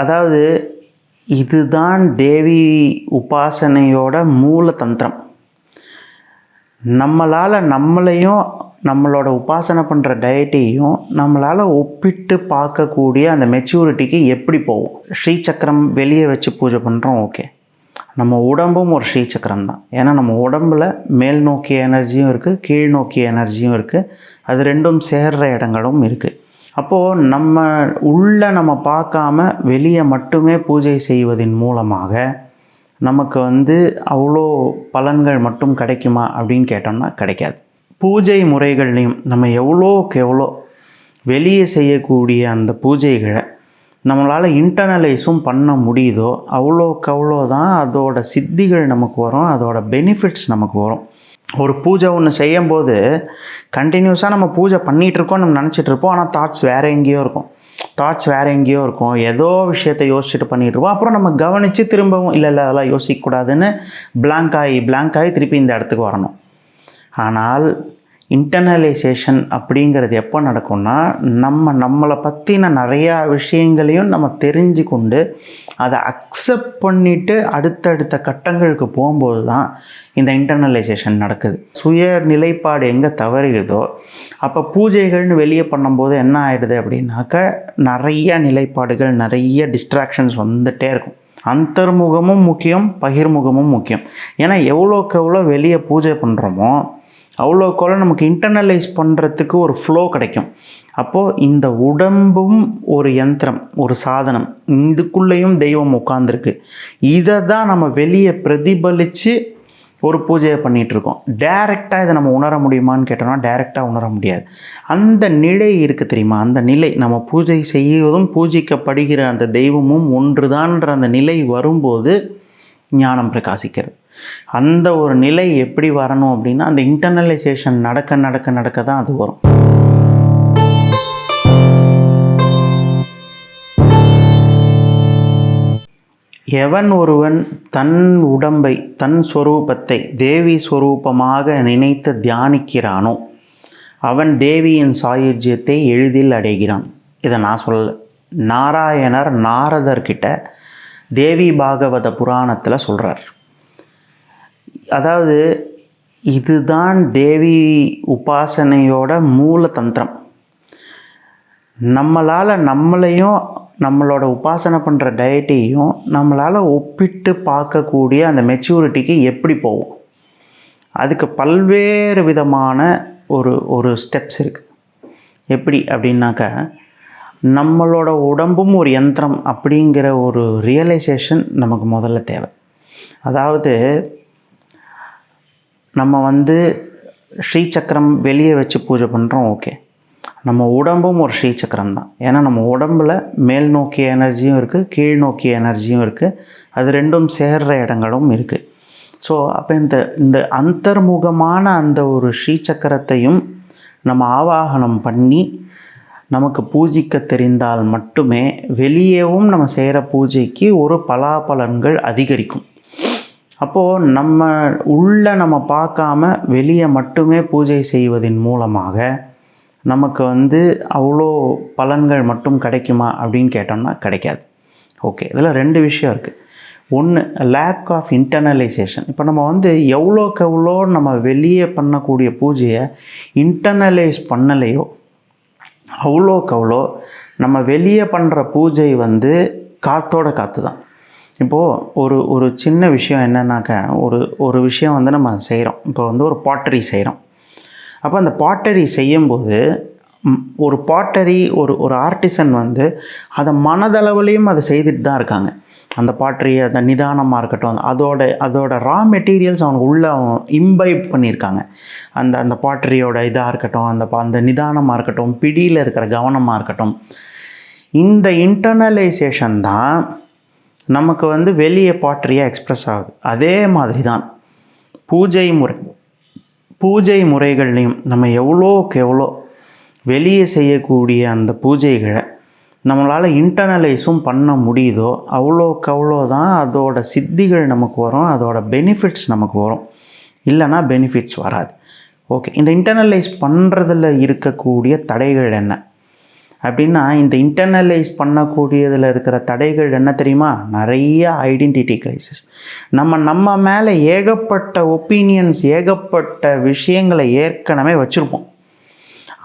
அதாவது இதுதான் தேவி உபாசனையோட மூல தந்திரம். நம்மளால் நம்மளையும் நம்மளோட உபாசனை பண்ணுற டயட்டையும் நம்மளால் ஒப்பிட்டு பார்க்கக்கூடிய அந்த மெச்சூரிட்டிக்கு எப்படி போகும் ஸ்ரீசக்கரம் வெளியே வச்சு பூஜை பண்ணுறோம் ஓகே நம்ம உடம்பும் ஒரு ஸ்ரீசக்கரம் தான். ஏன்னா நம்ம உடம்புல மேல் நோக்கிய எனர்ஜியும் இருக்குது கீழ் நோக்கிய எனர்ஜியும் இருக்குது அது ரெண்டும் சேர்ற இடங்களும் இருக்குது அப்போது நம்ம உள்ள நம்ம பார்க்காம வெளியே மட்டுமே பூஜை செய்வதின் மூலமாக நமக்கு வந்து அவ்வளோ பலன்கள் மட்டும் கிடைக்குமா அப்படின்னு கேட்டோம்னா கிடைக்காது. பூஜை முறைகள்லையும் நம்ம எவ்வளோக்கு எவ்வளோ வெளியே செய்யக்கூடிய அந்த பூஜைகளை நம்மளால் இன்டர்னலைஸும் பண்ண முடியுதோ அவ்வளோக்கு அவ்வளோ தான் அதோட சித்திகள் நமக்கு வரும் அதோட பெனிஃபிட்ஸ் நமக்கு வரும். ஒரு பூஜை ஒன்று செய்யும்போது கண்டினியூஸாக நம்ம பூஜை பண்ணிகிட்டு இருக்கோம் நம்ம நினச்சிட்ருப்போம் ஆனால் தாட்ஸ் வேறு எங்கேயோ இருக்கும். தாட்ஸ் வேறு எங்கேயோ இருக்கும். ஏதோ விஷயத்தை யோசிச்சுட்டு பண்ணிட்டு இருப்போம். அப்புறம் நம்ம கவனித்து திரும்பவும் இல்லை இல்லை அதெல்லாம் யோசிக்கக்கூடாதுன்னு பிளாங்க் ஆகி பிளாங்க் ஆகி திருப்பி இந்த இடத்துக்கு வரணும். ஆனால் இன்டர்னலைசேஷன் அப்படிங்கிறது எப்போ நடக்கும்னா நம்ம நம்மளை பற்றின நிறையா விஷயங்களையும் நம்ம தெரிஞ்சு கொண்டு அதை அக்செப்ட் பண்ணிவிட்டு அடுத்தடுத்த கட்டங்களுக்கு போகும்போது தான் இந்த இன்டர்னலைசேஷன் நடக்குது. சுய நிலைப்பாடு எங்கே தவறுகிறதோ அப்போ பூஜைகள்னு வெளியே பண்ணும்போது என்ன ஆகிடுது அப்படின்னாக்க நிறைய நிலைப்பாடுகள் நிறைய டிஸ்ட்ராக்ஷன்ஸ் வந்துகிட்டே இருக்கும். அந்தர்முகமும் முக்கியம் பகிர்முகமும் முக்கியம். ஏன்னா எவ்வளோக்கு எவ்வளோ வெளியே பூஜை பண்ணுறோமோ அவ்வளோக்கவ்வளோ நமக்கு இன்டர்னலைஸ் பண்ணுறதுக்கு ஒரு ஃப்ளோ கிடைக்கும். அப்போது இந்த உடம்பும் ஒரு யந்திரம் ஒரு சாதனம். இதுக்குள்ளேயும் தெய்வம் உட்காந்துருக்கு இதை தான் நம்ம வெளியே பிரதிபலித்து ஒரு பூஜையை பண்ணிகிட்ருக்கோம் டேரெக்டாக டைரெக்டாக இதை நம்ம உணர முடியுமான்னு கேட்டோம்னா டைரெக்டாக உணர முடியாது. அந்த நிலை இருக்குது தெரியுமா? அந்த நிலை நம்ம பூஜை செய்வதும் பூஜிக்கப்படுகிற அந்த தெய்வமும் ஒன்றுதான்ற அந்த நிலை வரும்போது ஞானம் பிரகாசிக்கிறது. அந்த ஒரு நிலை எப்படி வரணும் அப்படின்னா அந்த இன்டர்னலைசேஷன் நடக்க நடக்க நடக்க தான் அது வரும். எவன் ஒருவன் தன் உடம்பை தன் ஸ்வரூபத்தை தேவி ஸ்வரூபமாக நினைத்து தியானிக்கிறானோ அவன் தேவியின் சாயுஜ்யத்தை எளிதில் அடைகிறான். இதை நான் சொல்லலை. நாராயணர் நாரதர்கிட்ட தேவி பாகவத புராணத்தில் சொல்கிறார் அதாவது இதுதான் தேவி உபாசனையோட மூல தந்திரம் நம்மளால் நம்மளையும் நம்மளோட உபாசனை பண்ணுற டயட்டையும் நம்மளால் ஒப்பிட்டு பார்க்கக்கூடிய அந்த மெச்சூரிட்டிக்கு எப்படி போகும்? அதுக்கு பல்வேறு விதமான ஒரு ஒரு ஸ்டெப்ஸ் இருக்குது எப்படி அப்படின்னாக்கா நம்மளோட உடம்பும் ஒரு யந்திரம் அப்படிங்கிற ஒரு ரியலைசேஷன் நமக்கு முதல்ல தேவை. அதாவது நம்ம வந்து ஸ்ரீசக்கரம் வெளியே வச்சு பூஜை பண்ணுறோம் ஓகே நம்ம உடம்பும் ஒரு ஸ்ரீசக்கரம் தான். ஏன்னா நம்ம உடம்புல மேல் நோக்கிய எனர்ஜியும் இருக்குது கீழ் நோக்கிய எனர்ஜியும் இருக்குது அது ரெண்டும் சேர்ற இடங்களும் இருக்குது ஸோ அப்போ இந்த இந்த அந்தர்முகமான அந்த ஒரு ஸ்ரீசக்கரத்தையும் நம்ம ஆவாகனம் பண்ணி நமக்கு பூஜிக்க தெரிந்தால் மட்டுமே வெளியேவும் நம்ம செய்கிற பூஜைக்கு ஒரு பலாபலன்கள் அதிகரிக்கும். அப்போது நம்ம உள்ள நம்ம பார்க்காம வெளியே மட்டுமே பூஜை செய்வதின் மூலமாக நமக்கு வந்து அவ்வளோ பலன்கள் மட்டும் கிடைக்குமா அப்படின்னு கேட்டோம்னா கிடைக்காது. ஓகே இதில் ரெண்டு விஷயம் இருக்குது ஒன்று லேக் ஆஃப் இன்டர்னலைசேஷன் இப்போ நம்ம வந்து எவ்வளோக்கு எவ்வளோ நம்ம வெளியே பண்ணக்கூடிய பூஜையை இன்டர்னலைஸ் பண்ணலையோ அவ்வளோக்கு அவ்வளோ நம்ம வெளியே பண்ணுற பூஜை வந்து காத்தோட காற்று தான் இப்போது ஒரு ஒரு சின்ன விஷயம் என்னன்னாக்க ஒரு ஒரு விஷயம் வந்து நம்ம செய்கிறோம் இப்போ வந்து ஒரு பாட்டரி செய்கிறோம் அப்போ அந்த பாட்டரி செய்யும்போது ஒரு பாட்டரி ஒரு ஒரு ஆர்டிசன் வந்து அதை மனதளவுலேயும் அதை செய்துட்டு தான் இருக்காங்க. அந்த பாட்டரி அந்த நிதானமாக இருக்கட்டும் அதோட அதோட ரா மெட்டீரியல்ஸ் அவங்க உள்ள இம்பைப் பண்ணியிருக்காங்க. அந்த அந்த பாட்டரியோட இதாக இருக்கட்டும் அந்த அந்த நிதானமாக இருக்கட்டும் பிடியில் இருக்கிற கவனமாக இருக்கட்டும். இந்த இன்டர்னலைசேஷன் தான் நமக்கு வந்து வெளியே பாட்டரியாக எக்ஸ்ப்ரெஸ் ஆகுது. அதே மாதிரி தான் பூஜை முறை. பூஜை முறைகள்லையும் நம்ம எவ்வளோக்கு எவ்வளோ வெளியே செய்யக்கூடிய அந்த பூஜைகளை நம்மளால் இன்டர்னலைஸும் பண்ண முடியுதோ அவ்வளோக்கு அவ்வளோ தான் அதோட சித்திகள் நமக்கு வரும் அதோட பெனிஃபிட்ஸ் நமக்கு வரும். இல்லைன்னா பெனிஃபிட்ஸ் வராது. ஓகே இந்த இன்டர்னலைஸ் பண்ணுறதில் இருக்கக்கூடிய தடைகள் என்ன? அப்படின்னா இந்த இன்டர்னலைஸ் பண்ணக்கூடியதில் இருக்கிற தடைகள் என்ன தெரியுமா? நிறைய ஐடென்டிட்டி கிரைசிஸ் நம்ம நம்ம மேலே ஏகப்பட்ட ஒப்பீனியன்ஸ் ஏகப்பட்ட விஷயங்களை ஏற்கனவே வச்சுருப்போம்.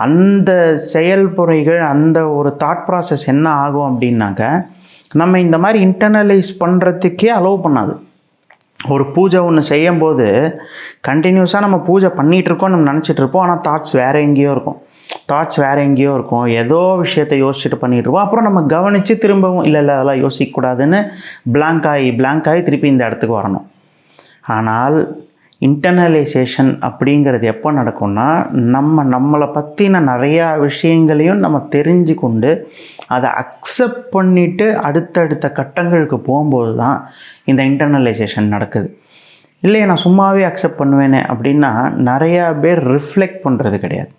அந்த செயல்முறைகள் அந்த ஒரு தாட் ப்ராசஸ் என்ன ஆகும் அப்படின்னாக்க நம்ம இந்த மாதிரி இன்டர்னலைஸ் பண்ணுறதுக்கே அலோவ் பண்ணாது. ஒரு பூஜை ஒன்று செய்யும்போது கண்டினியூஸாக நம்ம பூஜை பண்ணிகிட்டு இருக்கோம் நம்ம நினச்சிட்ருப்போம் ஆனால் தாட்ஸ் வேறு எங்கேயோ இருக்கும். தாட்ஸ் வேறு எங்கேயோ இருக்கும். ஏதோ விஷயத்தை யோசிச்சுட்டு பண்ணிட்டு இருப்போம். அப்புறம் நம்ம கவனித்து திரும்பவும் இல்லை இல்லை அதெல்லாம் யோசிக்கக்கூடாதுன்னு பிளாங்க் ஆகி பிளாங்க் ஆகி திருப்பி இந்த இடத்துக்கு வரணும். ஆனால் இன்டர்னலைசேஷன் அப்படிங்கிறது எப்போ நடக்கும்னா நம்ம நம்மளை பற்றின நிறையா விஷயங்களையும் நம்ம தெரிஞ்சு கொண்டு அதை அக்செப்ட் பண்ணிவிட்டு அடுத்தடுத்த கட்டங்களுக்கு போகும்போது தான் இந்த இன்டர்னலைசேஷன் நடக்குது. இல்லையே நான் சும்மாவே அக்செப்ட் பண்ணுவேனே அப்படின்னா நிறையா பேர் ரிஃப்ளெக்ட் பண்ணுறது கிடையாது.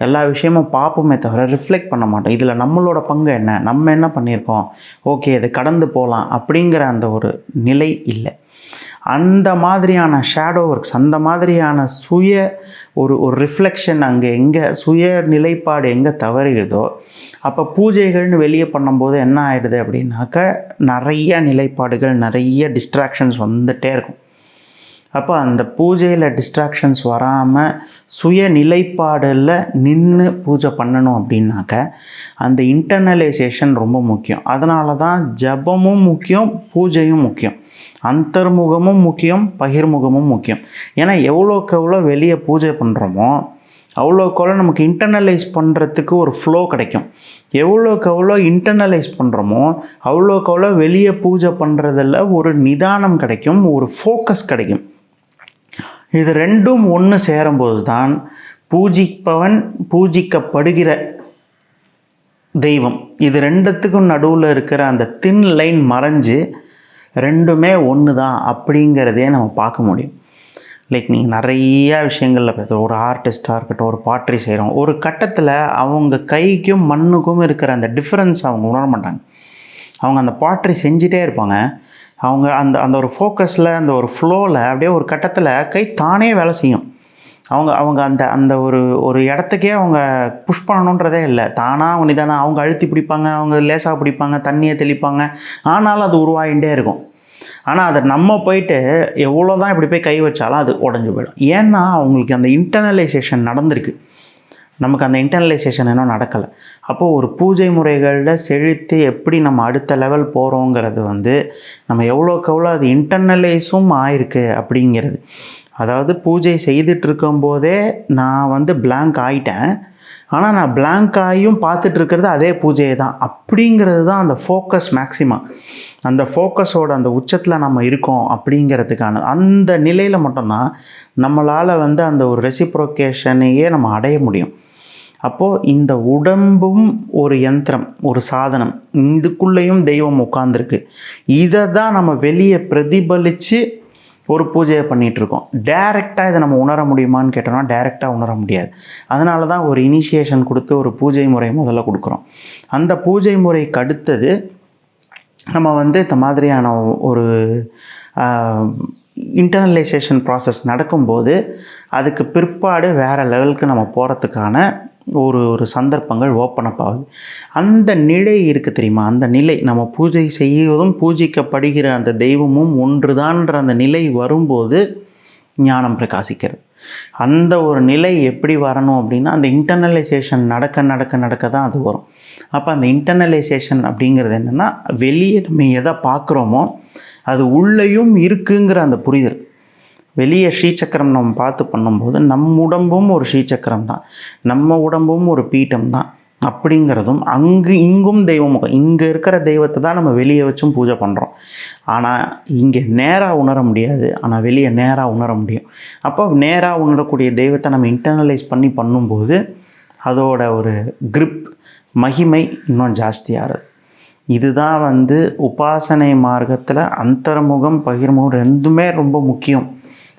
எல்லா விஷயமும் பார்ப்போமே தவிர ரிஃப்ளெக்ட் பண்ண மாட்டோம். இதில் நம்மளோட பங்கு என்ன? நம்ம என்ன பண்ணியிருக்கோம்? ஓகே இது கடந்து போகலாம் அப்படிங்கிற அந்த ஒரு நிலை இல்லை. அந்த மாதிரியான ஷேடோ ஒர்க்ஸ் அந்த மாதிரியான சுய ஒரு ஒரு ரிஃப்ளெக்ஷன் அங்கே எங்கே சுய நிலைப்பாடு எங்கே தவறுகிறதோ அப்போ பூஜைகள்னு வெளியே பண்ணும்போது என்ன ஆகிடுது அப்படின்னாக்க நிறைய நிலைப்பாடுகள் நிறைய டிஸ்ட்ராக்ஷன்ஸ் வந்துகிட்டே இருக்கும். அப்போ அந்த பூஜையில் டிஸ்ட்ராக்ஷன்ஸ் வராமல் சுய நிலைப்பாடில் நின்று பூஜை பண்ணணும் அப்படின்னாக்க அந்த இன்டர்னலைசேஷன் ரொம்ப முக்கியம். அதனால தான் ஜபமும் முக்கியம் பூஜையும் முக்கியம். அந்தர்முகமும் முக்கியம் பகிர்முகமும் முக்கியம். ஏன்னா எவ்வளோக்கு எவ்வளோ வெளியே பூஜை பண்ணுறோமோ அவ்வளோக்கு அவ்வளோ நமக்கு இன்டர்னலைஸ் பண்ணுறதுக்கு ஒரு ஃப்ளோ கிடைக்கும். எவ்வளோக்கு அவ்வளோ இன்டர்னலைஸ் பண்ணுறோமோ அவ்வளோக்கு அவ்வளோ வெளியே பூஜை பண்ணுறதில் ஒரு நிதானம் கிடைக்கும் ஒரு ஃபோக்கஸ் கிடைக்கும். இது ரெண்டும் ஒன்று சேரும்போது தான் பூஜிப்பவன் பூஜிக்கப்படுகிற தெய்வம். இது ரெண்டுத்துக்கும் நடுவில் இருக்கிற அந்த தின் லைன் மறைஞ்சு ரெண்டுமே ஒன்று தான் அப்படிங்கிறதே நம்ம பார்க்க முடியும். லைக் நீங்கள் நிறைய விஷயங்களில் பார்த்து ஒரு ஆர்டிஸ்ட்டாக இருக்கட்டும் ஒரு பாட்ரி செய்கிறோம் ஒரு கட்டத்தில் அவங்க கைக்கும் மண்ணுக்கும் இருக்கிற அந்த டிஃப்ரென்ஸ் அவங்க உணர மாட்டாங்க. அவங்க அந்த பாட்ரி செஞ்சிட்டே இருப்பாங்க. அவங்க அந்த அந்த ஒரு ஃபோக்கஸில் அந்த ஒரு ஃப்ளோவில் அப்படியே ஒரு கட்டத்தில் கை தானே வேலை செய்யும். அவங்க அவங்க அந்த அந்த ஒரு ஒரு இடத்துக்கே அவங்க புஷ் பண்ணணுன்றதே இல்லை. தானாக அவங்க நிதானம் அவங்க அழுத்தி பிடிப்பாங்க அவங்க லேசாக பிடிப்பாங்க தண்ணியை தெளிப்பாங்க. ஆனாலும் அது உருவாகிட்டே இருக்கும். ஆனால் அதை நம்ம போயிட்டு எவ்வளோ தான் இப்படி போய் கை வச்சாலும் அது உடஞ்சி போயிடும். ஏன்னா அவங்களுக்கு அந்த இன்டர்னலைசேஷன் நடந்திருக்கு. நமக்கு அந்த இன்டர்னலைசேஷன் இன்னும் நடக்கலை. அப்போது ஒரு பூஜை முறைகளில் செழித்து எப்படி நம்ம அடுத்த லெவல் போகிறோங்கிறது வந்து நம்ம எவ்வளோக்கு எவ்வளோ அது இன்டர்னலைஸும் ஆயிருக்கு அப்படிங்கிறது. அதாவது பூஜை செய்துட்டு இருக்கும்போதே நான் வந்து பிளாங்க் ஆயிட்டேன். ஆனால் நான் பிளாங்க் ஆகியும் பார்த்துட்டு இருக்கிறது அதே பூஜையை தான். அப்படிங்கிறது தான் அந்த ஃபோக்கஸ் மேக்சிமம் அந்த ஃபோக்கஸோட அந்த உச்சத்தில் நம்ம இருக்கோம் அப்படிங்கிறதுக்கான அந்த நிலையில் மட்டும்தான் நம்மளால் வந்து அந்த ஒரு ரெசிப்ரோகேஷனையே நம்ம அடைய முடியும். அப்போது இந்த உடம்பும் ஒரு யந்திரம் ஒரு சாதனம். இதுக்குள்ளேயும் தெய்வம் உட்காந்துருக்கு இதை தான் நம்ம வெளியே பிரதிபலித்து ஒரு பூஜையை பண்ணிகிட்டு இருக்கோம் டைரெக்டாக இதை நம்ம உணர முடியுமான்னு கேட்டோம்னா டைரெக்டாக உணர முடியாது. அதனால தான் ஒரு இனிஷியேஷன் கொடுத்து ஒரு பூஜை முறை முதல்ல கொடுக்குறோம். அந்த பூஜை முறைக்கு அடுத்தது நம்ம வந்து இந்த மாதிரியான ஒரு இன்டர்னலைசேஷன் ப்ராசஸ் நடக்கும்போது அதுக்கு பிற்பாடு வேறு லெவலுக்கு நம்ம போகிறதுக்கான ஒரு ஒரு சந்தர்ப்பங்கள் ஓப்பன் அப் ஆகுது. அந்த நிலை இருக்குது தெரியுமா? அந்த நிலை நம்ம பூஜை செய்வதும் பூஜிக்கப்படுகிற அந்த தெய்வமும் ஒன்றுதான்ற அந்த நிலை வரும்போது ஞானம் பிரகாசிக்கிறது. அந்த ஒரு நிலை எப்படி வரணும் அப்படின்னா அந்த இன்டர்னலைசேஷன் நடக்க நடக்க நடக்க தான் அது வரும். அப்போ அந்த இன்டர்னலைசேஷன் அப்படிங்கிறது என்னென்னா வெளியே நம்ம எதை பார்க்குறோமோ அது உள்ளேயும் இருக்குங்கிற அந்த புரிதல். வெளியே ஸ்ரீசக்கரம் நம்ம பார்த்து பண்ணும்போது நம் உடம்பும் ஒரு ஸ்ரீசக்கரம் தான். நம்ம உடம்பும் ஒரு பீட்டம் தான். அப்படிங்கிறதும் அங்கு இங்கும் தெய்வம் இங்கே இருக்கிற தெய்வத்தை தான் நம்ம வெளியே வச்சும் பூஜை பண்ணுறோம் ஆனால் இங்கே நேராக உணர முடியாது. ஆனால் வெளியே நேராக உணர முடியும். அப்போ நேராக உணரக்கூடிய தெய்வத்தை நம்ம இன்டர்னலைஸ் பண்ணி பண்ணும்போது அதோட ஒரு க்ரிப் மகிமை இன்னும் ஜாஸ்தியாகிறது இதுதான் வந்து உபாசனை மார்க்கத்தில் அந்தர்முகம் பகிர்முகம் ரெண்டுமே ரொம்ப முக்கியம்.